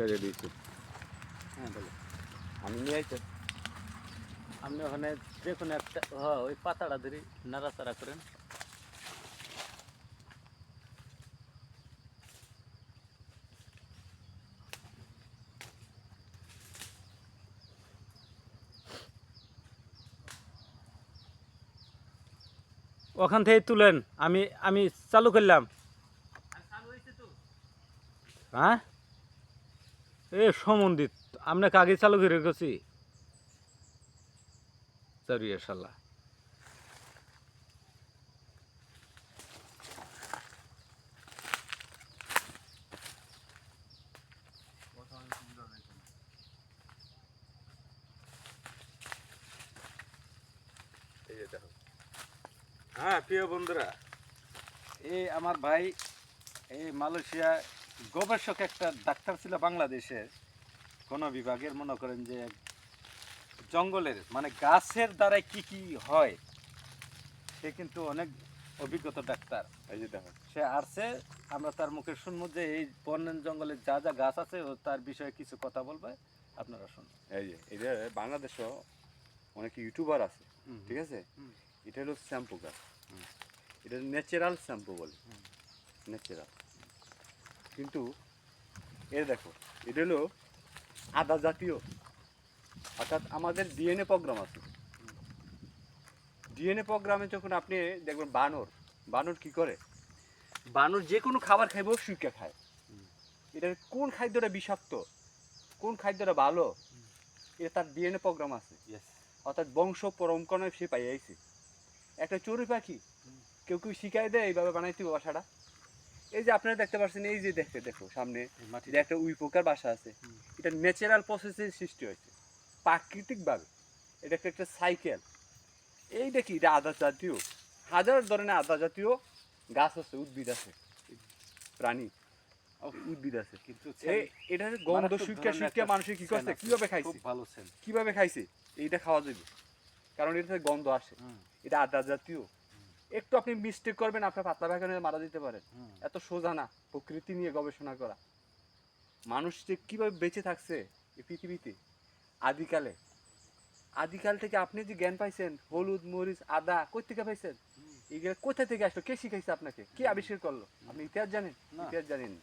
করে দিয়েছি। হ্যাঁ বলো। আমি নিয়ে আইতে আপনি ওখানে যে কোনো একটা হ্যাঁ ওই পাতাটা ধরে নাড়াচাড়া করেন। ওখান থেকে তুলেন আমি আমি চালু করলাম। হ্যাঁ? এ সমন্দিত আপনাকে আগে চালু করে রেখেছি। সরি শাল্লাহ এই যে দেখো। হ্যাঁ প্রিয় বন্ধুরা, এই আমার ভাই, এই মালয়েশিয়া গবেষক একটা ডাক্তার ছিল বাংলাদেশের কোন বিভাগের মনে করেন যে জঙ্গলের মানে গাছের দ্বারা কি কি হয় সে কিন্তু অনেক অভিজ্ঞতা ডাক্তার। এই যে দেখো সে আসছে আমরা তার মুখে শুনব যে এই বন্যন জঙ্গলে যা যা গাছ আছে ও তার বিষয়ে কিছু কথা বলবে আপনারা শুনুন এই যে এটা বাংলাদেশও অনেক ইউটিউবার আছে ঠিক আছে? এটা হলো শ্যাম্পু গাছ। এটা ন্যাচারাল শ্যাম্পু বলে। ন্যাচারাল। কিন্তু এর দেখো এটা হলো আদা জাতীয়। অর্থাৎ আমাদের ডিএনএ প্রোগ্রাম আছে। ডিএনএ প্রোগ্রামে যখন আপনি দেখবেন বানর বানর কি করে? বানর যে কোনো খাবার খাইবো শুকে খায়। এটার কোন খাদ্যটা বিষাক্ত? কোন খাদ্যটা ভালো? এটা তার ডিএনএ প্রোগ্রাম আছে। অর্থাৎ বংশ পরম্পরায় সে পাই একটা চড়ুই পাখি কেউ কেউ শিখাই দেয় এইভাবে বানাইতে বাসাটা। এই যে আপনারা দেখতে পাচ্ছেন এই যে দেখতে দেখো সামনে মাটি যে একটা উই পোকার বাসা আছে। এটা ন্যাচারাল প্রসেসে সৃষ্টি হয়েছে প্রাকৃতিকভাবে। এটা একটা একটা সাইকেল এই দেখি এটা আদা জাতীয়। হাজার ধরনের আদা জাতীয় গাছ আছে উদ্ভিদ আছে। প্রাণী। উদ্ভিদ আছে। কিন্তু এটা গন্ধ শুকিয়ে শুকিয়ে একটা কি করছে। কীভাবে খাইছে? ভালো কীভাবে খাইছে? এইটা খাওয়া যাবে। কারণ এটাতে গন্ধ আসে। এটা আদা জাতীয়। একটু আপনি মিস্টেক করবেন আপনার পাতলা বাগানে মারা দিতে পারেন। এত সোজা না প্রকৃতি নিয়ে গবেষণা করা। মানুষ যে কীভাবে বেঁচে থাকছে এই পৃথিবীতে আদিকালে। আদিকাল থেকে আপনি যে জ্ঞান পাইছেন হলুদ মরিচ আদা কই থেকে পাইছেন এগুলো কোথা থেকে আসলো? কে শিখাইছে আপনাকে? কে আবিষ্কার করল? আপনি ইতিহাস জানেন? ইতিহাস জানেন।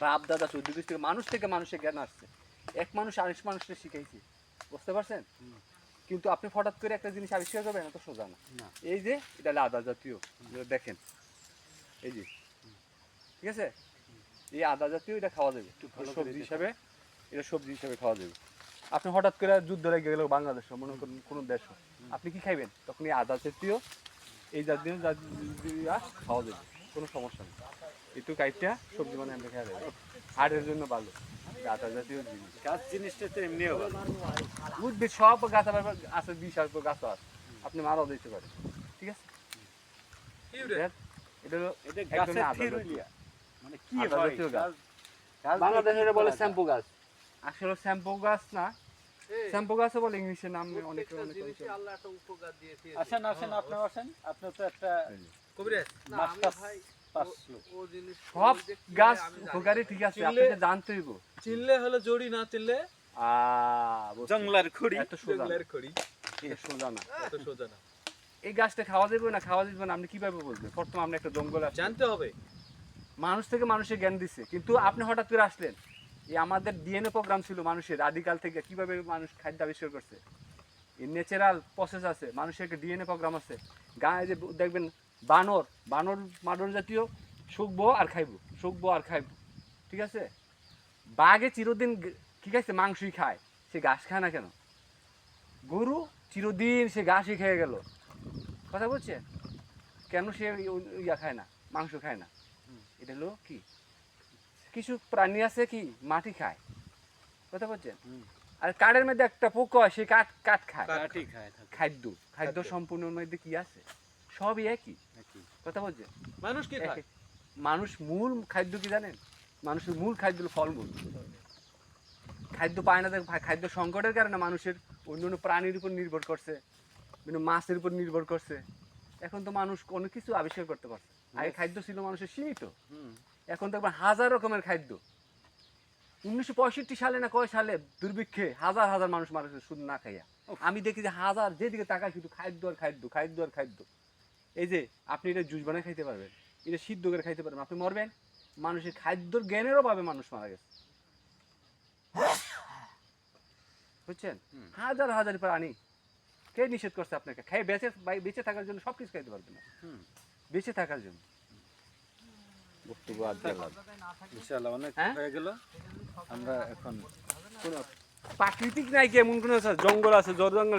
বাপ দাদা চৌদ্দ থেকে মানুষ থেকে মানুষের জ্ঞান আসছে। এক মানুষ আরেক মানুষকে শিখাইছে। বুঝতে পারছেন। কিন্তু আপনি হঠাৎ করে একটা জিনিস আবিষ্কার করবেন এত সোজা না। এই যে এটা আদা জাতীয় দেখেন। এই যে ঠিক আছে? এই আদা জাতীয় এটা খাওয়া যাবে। সবজি হিসাবে এটা সবজি হিসাবে খাওয়া যাবে। আপনি হঠাৎ করে যুদ্ধ লেগে গেল বাংলাদেশ মনে করুন কোনো দেশ আপনি কি খাইবেন? তখন এই আদা জাতীয় এই জাতীয় জাতীয় খাওয়া যাবে। কোনো সমস্যা নেই। একটু কাইটটা সবজি মানে আমরা খাওয়া যাবে হার্টের জন্য ভালো আদা জাতীয় জিনিস। গাছ জিনিসটা তো এমনিও ভালো। উদ্ভিদ সব গাছ আছে বিষাক্ত গাছ আছে। আপনি মারাও দিতে পারেন। ঠিক আছে? মানে কি আদা হয় জাতীয় গাছ। গাছ- গাছ দিয়ে বাংলাদেশে কি এটা বলে শ্যাম্পু গাছ। আসলে শ্যাম্পু গাছ না। শ্যাম্পু গাছও বলে ইংলিশের নাম অনেক অনেক আসেন আসেন আপনি আসেন। আপনি তো একটা কবিরাজ। সব গাছ উপকারী ঠিক আছে আপনাকে জানতে হইব। চিনলে হলো জড়ি না চিনলে খড়ি। এত সোজা খড়ি। সোজা না। এত সোজা না। এই গাছটা খাওয়া যাবে না খাওয়া যাবে না আপনি কীভাবে বলবেন? প্রথম আপনি একটা জঙ্গল আছে। জানতে হবে। মানুষ থেকে মানুষের জ্ঞান দিচ্ছে কিন্তু আপনি হঠাৎ করে আসলেন। এই আমাদের ডিএনএ প্রোগ্রাম ছিল মানুষের আদিকাল থেকে কীভাবে মানুষ খাদ্য আবিষ্কার করছে। এই ন্যাচারাল প্রসেস আছে মানুষের একটা ডিএনএ প্রোগ্রাম আছে। গায়ে যে দেখবেন বানর বানর মানর জাতীয় শুকবো আর খাইবো শুকবো আর খাইবো ঠিক আছে? বাঘে চিরদিন ঠিক আছে মাংসই খায় সে ঘাস খায় না কেন? গরু চিরদিন সে ঘাসই খেয়ে গেল। কথা বলছে কেন সে ইয়া খায় না মাংস খায় না? এটা হলো কি? কিছু প্রাণী আছে কি? মাটি খায়। কথা বলছেন? আর কাঠের মধ্যে একটা পোকা সে কাঠ কাঠ খায়। খাদ্য খাদ্য। সম্পূর্ণের মধ্যে কি আছে? সবই একই। কথা বলছে মানুষ কি খায়? মানুষ মূল খাদ্য কি জানেন? মানুষের মূল খাদ্য হলো ফলমূল। খাদ্য পায় না খাদ্য সংকটের কারণে মানুষের অন্য অন্য প্রাণীর উপর নির্ভর করছে বিভিন্ন মাছের উপর নির্ভর করছে। এখন তো মানুষ অনেক কিছু আবিষ্কার করতে পারছে আগে. খাদ্য ছিল মানুষের সীমিত। হুম। এখন দেখবেন হাজার রকমের খাদ্য। উনিশশো পঁয়ষট্টি সালে না কয় সালে দুর্ভিক্ষে হাজার হাজার মানুষ মারা শুধু না খাইয়া। আমি দেখি যে হাজার যেদিকে তাকায় শুধু খাদ্য আর খাদ্য খাদ্য আর খাদ্য। এই যে আপনি এটা জুস বানায় খাইতে পারবেন এটা সিদ্ধ করে খাইতে পারবেন আপনি মরবেন মানুষের খাদ্যর জ্ঞানের অভাবে মানুষ মারা গেছে। বুঝছেন? হাজার হাজার প্রাণী কে নিষেধ করছে আপনাকে? খেয়ে বেঁচে বেঁচে থাকার জন্য সব কিছু খাইতে পারবেন না। বেঁচে থাকার জন্য। বক্তব্য আর দেওয়া লাগবে না। ইনশাআল্লাহ অনেক হ্যাঁ? হয়ে গেল। আমরা এখন প্রাকৃতিক নাই কি এমন কোনো আছে? জঙ্গল আছে জল জঙ্গল